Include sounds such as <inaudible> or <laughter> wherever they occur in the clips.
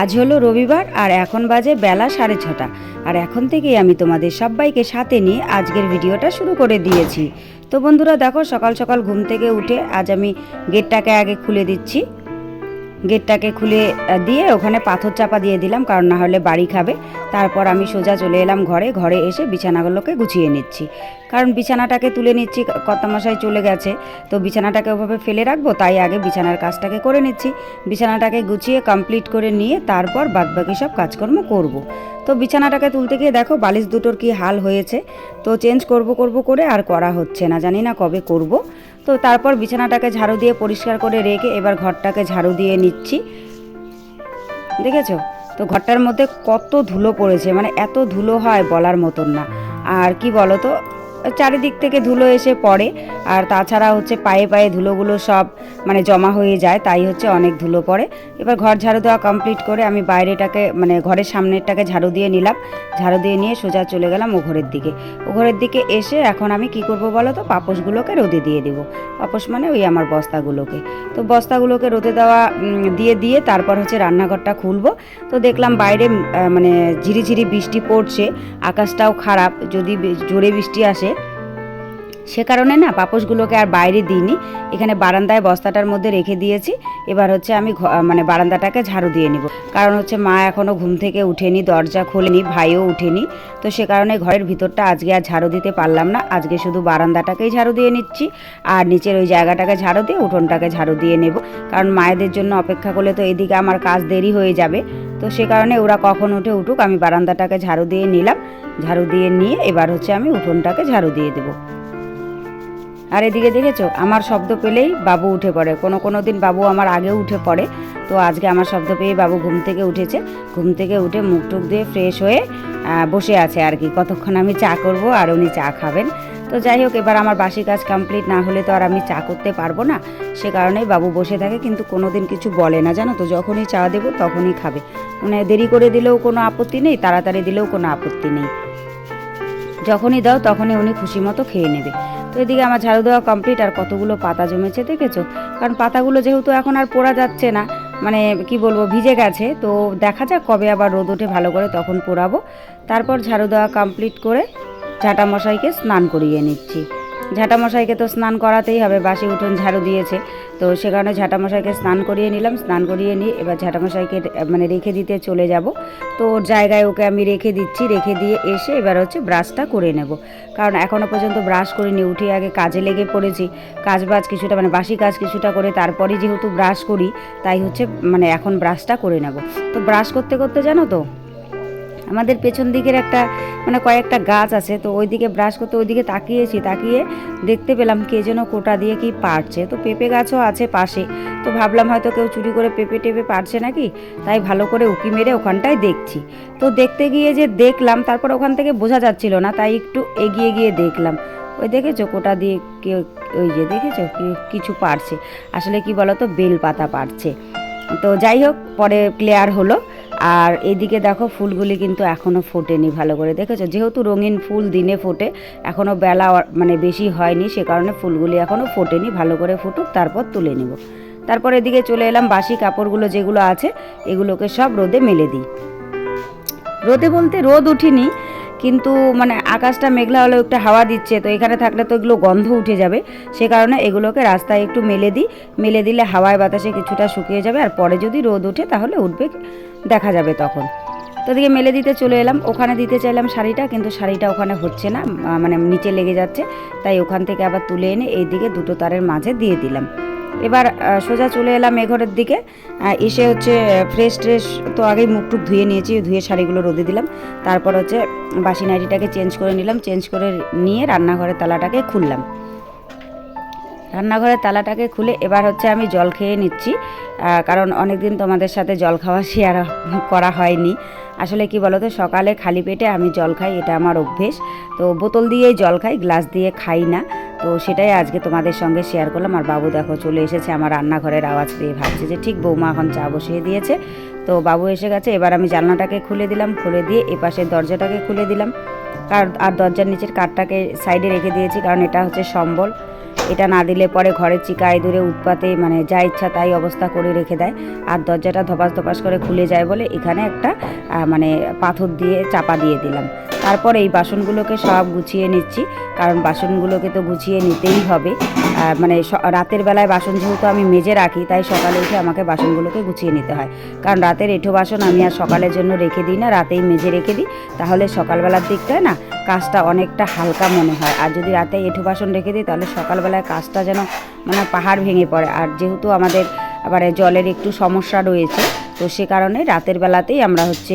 আজ হলো রবিবার আর এখন বাজে বেলা সাড়ে ছটা। আর এখন থেকেই আমি তোমাদের সবাইকে সাথে নিয়ে আজকের ভিডিওটা শুরু করে দিয়েছি। তো বন্ধুরা দেখো সকাল সকাল ঘুম থেকে উঠে আজ আমি গেটটাকে আগে খুলে দিচ্ছি। গেটটাকে খুলে দিয়ে ওখানে পাথর চাপা দিয়ে দিলাম, কারণ না হলে বাড়ি খাবে। তারপর আমি সোজা চলে এলাম ঘরে ঘরে এসে বিছানাগুলোকে গুছিয়ে নিচ্ছি। কারণ বিছানাটাকে তুলে নিচ্ছি, কর্তামশাই চলে গেছে, তো বিছানাটাকে ওভাবে ফেলে রাখব, তাই আগে বিছানার কাজটাকে করে নিচ্ছি। বিছানাটাকে গুছিয়ে কমপ্লিট করে নিয়ে তারপর বাদবাকি সব কাজকর্ম করব। তো বিছানাটাকে তুলতে গিয়ে দেখো, বালিশ দুটোর কি হাল হয়েছে। তো চেঞ্জ করব করব করে আর করা হচ্ছে না, জানি না কবে করব। তো তারপর বিছানাটাকে ঝাড়ু দিয়ে পরিষ্কার করে রেখে এবার ঘরটাকে ঝাড়ু দিয়ে নিচ্ছি। দেখেছ? তো ঘরটার মধ্যে কত ধুলো পড়েছে মানে এত ধুলো হয় বলার মতন না। আর কি বলতো? চারিদিক থেকে ধুলো এসে পড়ে। আর তাছাড়া হচ্ছে পায়ে পায়ে ধুলোগুলো সব মানে জমা হয়ে যায়, তাই হচ্ছে অনেক ধুলো পড়ে। এবার ঘর ঝাড়ু দেওয়া কমপ্লিট করে আমি বাইরেটাকে মানে ঘরের সামনেরটাকে ঝাড়ু দিয়ে নিলাম। ঝাড়ু দিয়ে নিয়ে সোজা চলে গেলাম ও ঘরের দিকে। ও ঘরের দিকে এসে এখন আমি কি করব বলো তো? পাপোশগুলোকে রোদে দিয়ে দেবো। পাপোশ মানে ওই আমার বস্তাগুলোকে। তো বস্তাগুলোকে রোদে দেওয়া দিয়ে দিয়ে তারপর হচ্ছে রান্নাঘরটা খুলবো। তো দেখলাম বাইরে মানে ঝিরিঝিরি বৃষ্টি পড়ছে, আকাশটাও খারাপ, যদি জোরে বৃষ্টি আসে সে কারণে না পাপোশগুলোকে আর বাইরে দিইনি। এখানে বারান্দায় বস্তাটার মধ্যে রেখে দিয়েছি। এবার হচ্ছে আমি মানে বারান্দাটাকে ঝাড়ু দিয়ে নিব। কারণ হচ্ছে মা এখনও ঘুম থেকে উঠেনি, দরজা খোলেনি, ভাইও উঠেনি। তো সে কারণে ঘরের ভিতরটা আজকে আর ঝাড়ু দিতে পারলাম না। আজকে শুধু বারান্দাটাকেই ঝাড়ু দিয়ে নিচ্ছি। আর নিচের ওই জায়গাটাকে ঝাড়ু দিয়ে উঠোনটাকে ঝাড়ু দিয়ে নেব। কারণ মায়েদের জন্য অপেক্ষা করলে তো এদিকে আমার কাজ দেরি হয়ে যাবে। তো সে কারণে ওরা কখন উঠে উঠুক, আমি বারান্দাটাকে ঝাড়ু দিয়ে নিলাম। ঝাড়ু দিয়ে নিয়ে এবার হচ্ছে আমি উঠোনটাকে ঝাড়ু দিয়ে দেবো। আর এদিকে দেখেছ, আমার শব্দ পেলেই বাবু উঠে পড়ে। কোনো কোনো দিন বাবু আমার আগে উঠে পড়ে। তো আজকে আমার শব্দ পেয়ে বাবু ঘুম থেকে উঠেছে। ঘুম থেকে উঠে মুখ টুক দিয়ে ফ্রেশ হয়ে বসে আছে আর কি। কতক্ষণ আমি চা করব আর উনি চা খাবেন। তো যাই হোক, এবার আমার বাসি কাজ কমপ্লিট না হলে তো আর আমি চা করতে পারব না। সে কারণেই বাবু বসে থাকে, কিন্তু কোনো দিন কিছু বলে না। জানো তো, যখনই চা দেবো তখনই খাবে। মানে দেরি করে দিলেও কোনো আপত্তি নেই, তাড়াতাড়ি দিলেও কোনো আপত্তি নেই। যখনই দাও তখনই উনি খুশি মতো খেয়ে নেবে। তো এদিকে আমার ঝাড়ু দেওয়া কমপ্লিট আর কতগুলো পাতা জমেছে দেখেছ? কারণ পাতাগুলো যেহেতু এখন আর পোড়া যাচ্ছে না মানে কি বলব, ভিজে গেছে। তো দেখা যাক কবে আবার রোদ ওঠে ভালো করে তখন পোড়াবো। তারপর ঝাড়ু দেওয়া কমপ্লিট করে ঝাঁটা মশাইকে স্নান করিয়ে নিচ্ছি। ঝাঁটা মশাইকে তো স্নান করাতেই হবে, বাসি উঠোন ঝাড়ু দিয়েছে। তো সে কারণে ঝাঁটা মশাইকে স্নান করিয়ে নিলাম, স্নান করিয়ে নিয়ে এবার ঝাঁটা মশাইকে মানে রেখে দিতে চলে যাব। তো ওর জায়গায় ওকে আমি রেখে দিচ্ছি, রেখে দিয়ে এসে এবার হচ্ছে ব্রাশটা করে নেব। কারণ এখনও পর্যন্ত ব্রাশ করিনি, উঠে আগে কাজে লেগে পড়েছি। কাজ বাজ কিছুটা মানে বাসি কাজ কিছুটা করে তারপরে যেহেতু ব্রাশ করি, তাই হচ্ছে মানে এখন ব্রাশটা করে নেব। তো ব্রাশ করতে করতে জানো তো আমাদের পেছন দিকের একটা মানে কয়েকটা গাছ আছে, তো ওইদিকে ব্রাশ করতে ওইদিকে তাকিয়েছি, তাকিয়ে দেখতে পেলাম কে যেন কোটা দিয়ে কি পারছে। তো পেঁপে গাছও আছে পাশে, তো ভাবলাম হয়তো কেউ চুরি করে পেঁপে টেপে পারছে নাকি? তাই ভালো করে উকি মেরে ওখানটায় দেখছি। তো দেখতে গিয়ে যে দেখলাম, তারপর ওখান থেকে বোঝা যাচ্ছিল না, তাই একটু এগিয়ে গিয়ে দেখলাম। ওই দেখেছ কোটা দিয়ে কেউ ওই যে দেখেছ কিছু পারছে। আসলে কি বলতো, বেল পাতা পারছে। তো যাই হোক, পরে ক্লিয়ার হলো। আর এদিকে দেখো ফুলগুলি কিন্তু এখনও ফোটেনি ভালো করে, দেখেছ? যেহেতু রঙিন ফুল দিনে ফোটে এখনও বেলা মানে বেশি হয়নি, সে কারণে ফুলগুলি এখনও ফোটেনি, ভালো করে ফুটুক, তারপর তুলে নিব। তারপর এদিকে চলে এলাম বাসি কাপড়গুলো যেগুলো আছে, এগুলোকে সব রোদে মেলে দিই। রোদে বলতে রোদ উঠিনি, কিন্তু মানে আকাশটা মেঘলা হলেও একটু হাওয়া দিচ্ছে, তো এখানে থাকলে তো এগুলো গন্ধ উঠে যাবে, সে কারণে এগুলোকে রাস্তায় একটু মেলে দিই। মেলে দিলে হাওয়ায় বাতাসে কিছুটা শুকিয়ে যাবে, আর পরে যদি রোদ ওঠে তাহলে উঠবে দেখা যাবে তখন। তো দিকে মেলে দিতে চলে এলাম। ওখানে দিতে চাইলাম শাড়িটা, কিন্তু শাড়িটা ওখানে হচ্ছে না মানে নিচে লেগে যাচ্ছে। তাই ওখান থেকে আবার তুলে এনে এই দিকে দুটো তারের মাঝে দিয়ে দিলাম। এবার সোজা চলে এলাম এ ঘরের দিকে। এসে হচ্ছে ফ্রেশ ট্রেশ তো আগেই মুখ টুক ধুয়ে নিয়েছি, ধুয়ে শাড়িগুলো রোদে দিলাম। তারপর হচ্ছে বাসি নাইটিটাকে চেঞ্জ করে নিলাম, চেঞ্জ করে নিয়ে রান্নাঘরের তালাটাকে খুললাম। রান্নাঘরের তালাটাকে খুলে এবার হচ্ছে আমি জল খেয়ে নিচ্ছি। কারণ অনেক দিন তোমাদের সাথে জল খাওয়া <laughs> শেয়ার করা হয়নি। আসলে কি বলো তো সকালে খালি পেটে আমি জল খাই, এটা আমার অভ্যেস। তো বোতল দিয়েই জল খাই, গ্লাস দিয়ে খাই না। তো সেটাই আজকে তোমাদের সঙ্গে শেয়ার করলাম। আর বাবু দেখো, চলে এসেছে আমার রান্নাঘরের আওয়াজ পেয়ে ভাবছে যে, ঠিক বৌমা এখন চা বসিয়ে দিয়েছে। তো বাবু এসে গেছে, এবার আমি জানলাটাকে খুলে দিলাম। খুলে দিয়ে এ পাশের দরজাটাকে খুলে দিলাম। কার, আর দরজার নিচের কাঠটাকে সাইডে রেখে দিয়েছি, কারণ এটা হচ্ছে সম্বল। এটা না দিলে পরে ঘরের চিকা দূরে উৎপাতে মানে যা ইচ্ছা তাই অবস্থা করে রেখে দেয়। আর দরজাটা ধপাস ধপাস করে খুলে যায় বলে এখানে একটা মানে পাথর দিয়ে চাপা দিয়ে দিলাম। তারপর এই বাসনগুলোকে সব গুছিয়ে নিচ্ছি, কারণ বাসনগুলোকে তো গুছিয়ে নিতেই হবে। মানে রাতের বেলায় বাসন যেহেতু আমি মেজে রাখি, তাই সকালে উঠে আমাকে বাসনগুলোকে গুছিয়ে নিতে হয়। কারণ রাতের এঁঠো বাসন আমি আর সকালের জন্য রেখে দিই না, রাতেই মেজে রেখে দিই। তাহলে সকালবেলার দিকটায় না কাজটা অনেকটা হালকা মনে হয়। আর যদি রাতে এঁঠো বাসন রেখে দিই, তাহলে সকালবেলায় কাজটা যেন মানে পাহাড় ভেঙে পড়ে। আর যেহেতু আমাদের আবার জলের একটু সমস্যা রয়েছে, তো সে কারণে রাতের বেলাতেই আমরা হচ্ছে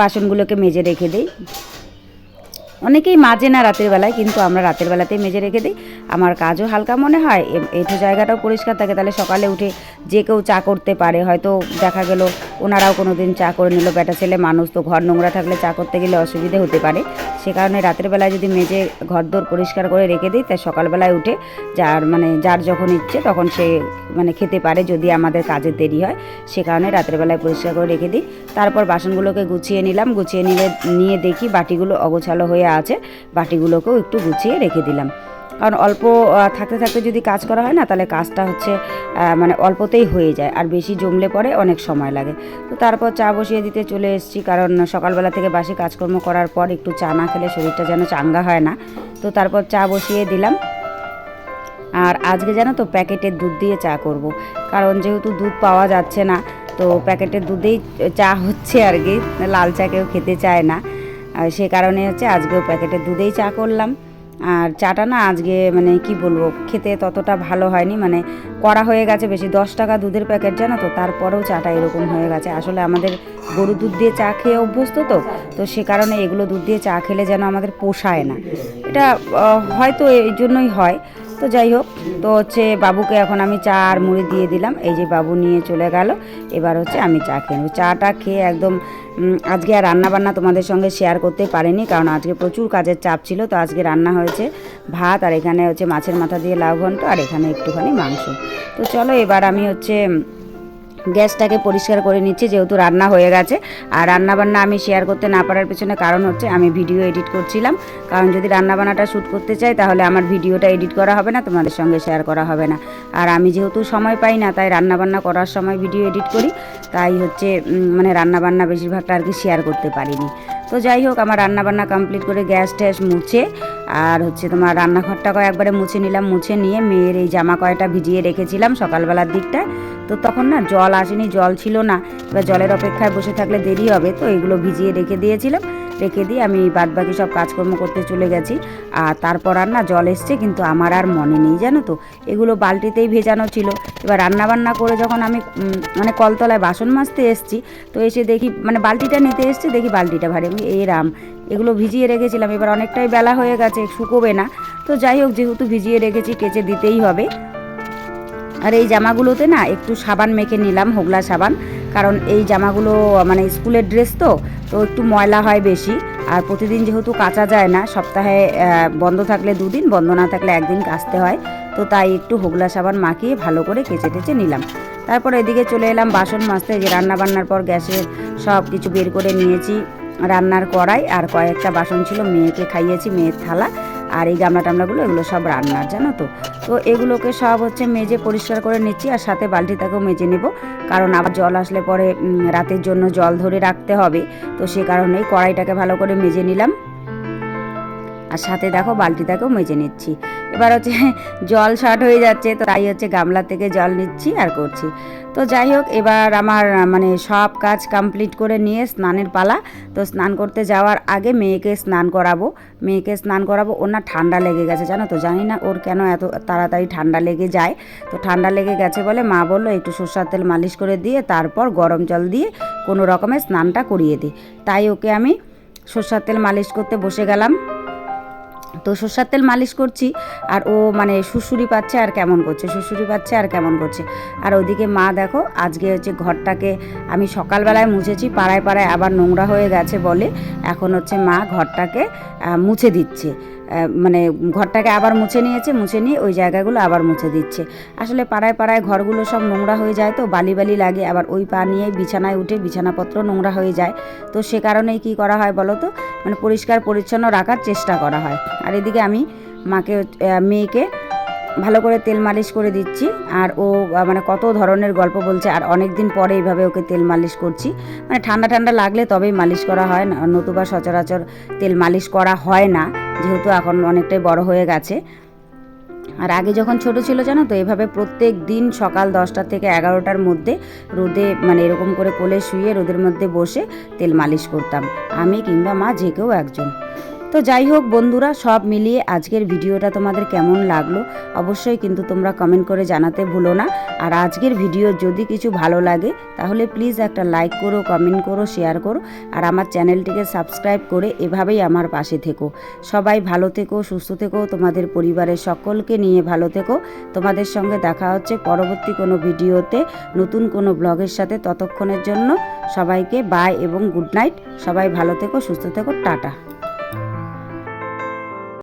বাসনগুলোকে মেজে রেখে দিই। অনেকেই মাজে না রাতের বেলায়, কিন্তু আমরা রাতের বেলাতেই মেজে রেখে দিই। আমার কাজও হালকা মনে হয় এ- এঁঠো জায়গাটাও পরিষ্কার থাকে, তাহলে সকালে উঠে যে কেউ চা করতে পারে। হয়তো দেখা গেল ওনারাও কোনো দিন চা করে নিল, বেটা ছেলে মানুষ তো ঘর নোংরা থাকলে চা করতে গেলে অসুবিধে হতে পারে। সে কারণে রাতের বেলায় যদি মেজে ঘরদোর পরিষ্কার করে রেখে দিই তাই সকালবেলায় উঠে যার মানে যার যখন ইচ্ছে তখন সে মানে খেতে পারে যদি আমাদের কাজের দেরি হয়। সে কারণে রাতের বেলায় পরিষ্কার করে রেখে দিই। তারপর বাসনগুলোকে গুছিয়ে নিলাম, গুছিয়ে নিলে, নিয়ে দেখি বাটিগুলো অগোছালো হয়ে আছে, বাটিগুলোকেও একটু গুছিয়ে রেখে দিলাম। কারণ অল্প থাকতে থাকতে যদি কাজ করা হয় না, তাহলে কাজটা হচ্ছে মানে অল্পতেই হয়ে যায়, আর বেশি জমলে পরে অনেক সময় লাগে। তো তারপর চা বসিয়ে দিতে চলে এসেছি, কারণ সকালবেলা থেকে বাসি কাজকর্ম করার পর একটু চা না খেলে শরীরটা যেন চাঙ্গা হয় না। তো তারপর চা বসিয়ে দিলাম। আর আজকে জানো তো প্যাকেটের দুধ দিয়ে চা করব। কারণ যেহেতু দুধ পাওয়া যাচ্ছে না, তো প্যাকেটের দুধেই চা হচ্ছে আর কি, লাল চা কেউ খেতে চায় না। আর সে কারণে হচ্ছে আজকেও প্যাকেটের দুধেই চা করলাম। আর চাটা না আজকে মানে কি বলব, খেতে ততটা ভালো হয়নি মানে করা হয়ে গেছে বেশি, দশ টাকা দুধের প্যাকেট জানো তো, তারপরেও চাটা এরকম হয়ে গেছে। আসলে আমাদের গরু দুধ দিয়ে চা খেয়ে অভ্যস্ত তো তো সে কারণে এগুলো দুধ দিয়ে চা খেলে যেন আমাদের পোষায় না। এটা হয়তো এই জন্যই হয় তো যাই হোক, তো হচ্ছে বাবুকে এখন আমি চা আর মুড়ি দিয়ে দিলাম। এই যে বাবু নিয়ে চলে গেল। এবার হচ্ছে আমি চা খেয়ে নেব। চাটা খেয়ে একদম আজকে আর রান্নাবান্না তোমাদের সঙ্গে শেয়ার করতে পারিনি, কারণ আজকে প্রচুর কাজের চাপ ছিল। তো আজকে রান্না হয়েছে ভাত, আর এখানে হচ্ছে মাছের মাথা দিয়ে লাউ ঘন্ট, আর এখানে একটুখানি মাংস। তো চলো এবার আমি হচ্ছে গ্যাসটাকে পরিষ্কার করে নিচ্ছি, যেহেতু রান্না হয়ে গেছে। আর রান্নাবান্না আমি শেয়ার করতে না পারার পেছনে কারণ হচ্ছে আমি ভিডিও এডিট করছিলাম। কারণ যদি রান্নাবান্নাটা শ্যুট করতে চাই, তাহলে আমার ভিডিওটা এডিট করা হবে না, তোমাদের সঙ্গে শেয়ার করা হবে না। আর আমি যেহেতু সময় পাই না, তাই রান্নাবান্না করার সময় ভিডিও এডিট করি। তাই হচ্ছে মানে রান্নাবান্না বেশিরভাগটা আর কি শেয়ার করতে পারিনি। তো যাই হোক, আমার রান্নাবান্না কমপ্লিট করে গ্যাস ট্যাস মুছে আর হচ্ছে তোমার রান্নাঘরটাকে একবারে মুছে নিলাম। মুছে নিয়ে মেয়ের এই জামা কয়টা ভিজিয়ে রেখেছিলাম সকালবেলার দিকটা। তো তখন না জল আসেনি, জল ছিল না। এবার জলের অপেক্ষায় বসে থাকলে দেরি হবে, তো এগুলো ভিজিয়ে রেখে দিয়েছিলাম। রেখে দিয়ে আমি বাদ বাকি সব কাজকর্ম করতে চলে গেছি। আর তারপর আর না জল এসছে, কিন্তু আমার আর মনে নেই, জানো তো। এগুলো বালতিতেই ভেজানো ছিল। এবার রান্না বান্না করে যখন আমি মানে কলতলায় বাসন মাজতে এসছি, তো এসে দেখি মানে বালতিটা নিতে এসছি, দেখি বালতিটা ভারী। আমি, এই রাম, এগুলো ভিজিয়ে রেখেছিলাম, এবার অনেকটাই বেলা হয়ে গেছে, শুকোবে না। তো যাই হোক, যেহেতু ভিজিয়ে রেখেছি, কেচে দিতেই হবে। আর এই জামাগুলোতে না একটু সাবান মেখে নিলাম, হোগলা সাবান। কারণ এই জামাগুলো মানে স্কুলের ড্রেস তো তো একটু ময়লা হয় বেশি। আর প্রতিদিন যেহেতু কাচা যায় না, সপ্তাহে বন্ধ থাকলে দুদিন, বন্ধ না থাকলে একদিন কাচতে হয়। তো তাই একটু হোগলা সাবান মাখিয়ে ভালো করে কেচে টেচে নিলাম। তারপর এদিকে চলে এলাম বাসন মাজতে যে রান্না বান্নার পর গ্যাসের সব কিছু বের করে নিয়েছি। রান্নার কড়াই আর কয়েকটা বাসন ছিল, মেয়েকে খাইয়েছি, মেয়ের থালা। আর এই গামলা টামলাগুলো, এগুলো সব রান্নার, জানো তো? তো এগুলোকে সব হচ্ছে মেজে পরিষ্কার করে নিচ্ছি আর সাথে বালতিটাকেও মেজে নেব। কারণ আবার জল আসলে পরে রাতের জন্য জল ধরে রাখতে হবে। তো সে কারণেই কড়াইটাকে ভালো করে মেজে নিলাম। আর সাথে দেখো বালতিটাকেও মেজে নিচ্ছি। এবার হচ্ছে <laughs> জল শর্ট হয়ে যাচ্ছে, তো তাই হচ্ছে গামলা থেকে জল নিচ্ছি আর করছি। তো যাই হোক, এবার আমার মানে সব কাজ কমপ্লিট করে নিয়ে স্নানের পালা। তো স্নান করতে যাওয়ার আগে মেয়েকে স্নান করাবো। মেয়েকে স্নান করাবো, ওর না ঠান্ডা লেগে গেছে, জানো তো? জানি না ওর কেন এত তাড়াতাড়ি ঠান্ডা লেগে যায়। তো ঠান্ডা লেগে গেছে বলে মা বলল, একটু সর্ষার তেল মালিশ করে দিয়ে, তারপর গরম জল দিয়ে কোনো রকমের স্নানটা করিয়ে দিই তাই ওকে আমি সর্ষার তেল মালিশ করতে বসে গেলাম। তো সর্ষার তেল মালিশ করছি আর ও মানে সুসুরি পাচ্ছে আর কেমন করছে সুসুরি পাচ্ছে আর কেমন করছে। আর ওদিকে মা দেখো, আজকে হচ্ছে ঘরটাকে আমি সকালবেলায় মুছেছি, পাড়ায় পাড়ায় আবার নোংরা হয়ে গেছে বলে এখন হচ্ছে মা ঘরটাকে মুছে দিচ্ছে। মানে ঘরটাকে আবার মুছে নিয়েছে, মুছে নিয়ে ওই জায়গাগুলো আবার মুছে দিচ্ছে। আসলে পাড়ায় পাড়ায় ঘরগুলো সব নোংরা হয়ে যায় তো, বালি বালি লাগে, আবার ওই পা নিয়ে বিছানায় উঠে বিছানাপত্র নোংরা হয়ে যায়। তো সে কারণেই কি করা হয় বলো তো? মানে পরিষ্কার পরিচ্ছন্ন রাখার চেষ্টা করা হয়। আর এদিকে আমি মাকে মেয়েকে ভালো করে তেল মালিশ করে দিচ্ছি। আর ও মানে কত ধরনের গল্প বলছে, আর অনেক দিন পরে এইভাবে ওকে তেল মালিশ করছি। মানে ঠান্ডা ঠান্ডা লাগলে তবেই মালিশ করা হয় না, নতুবা সচরাচর তেল মালিশ করা হয় না, যেহেতু এখন অনেকটাই বড় হয়ে গেছে। আর আগে যখন ছোট ছিল, জানো তো, এভাবে প্রত্যেক দিন সকাল দশটা থেকে এগারোটার মধ্যে রোদে মানে এরকম করে কোলে শুয়ে রোদের মধ্যে বসে তেল মালিশ করতাম। আমি কিংবা মা যে কেউ একজন। তো যাই হোক বন্ধুরা, সব মিলিয়ে আজকের ভিডিওটা তোমাদের কেমন লাগল অবশ্যই কিন্তু তোমরা কমেন্ট করে জানাতে ভুলো না। আর আজকের ভিডিও যদি কিছু ভালো লাগে, তাহলে প্লিজ একটা লাইক করো কমেন্ট করো শেয়ার করো, আর আমার চ্যানেলটিকে সাবস্ক্রাইব করে এভাবেই আমার পাশে থেকো। সবাই ভালো থেকো, সুস্থ থেকো, তোমাদের পরিবারের সকলকে নিয়ে ভালো থেকো। তোমাদের সঙ্গে দেখা হচ্ছে পরবর্তী কোনো ভিডিওতে, নতুন কোনো ব্লগের সাথে ততক্ষণের জন্য সবাইকে বাই এবং গুড নাইট সবাই ভালো থেকো, সুস্থ থেকো, টাটা।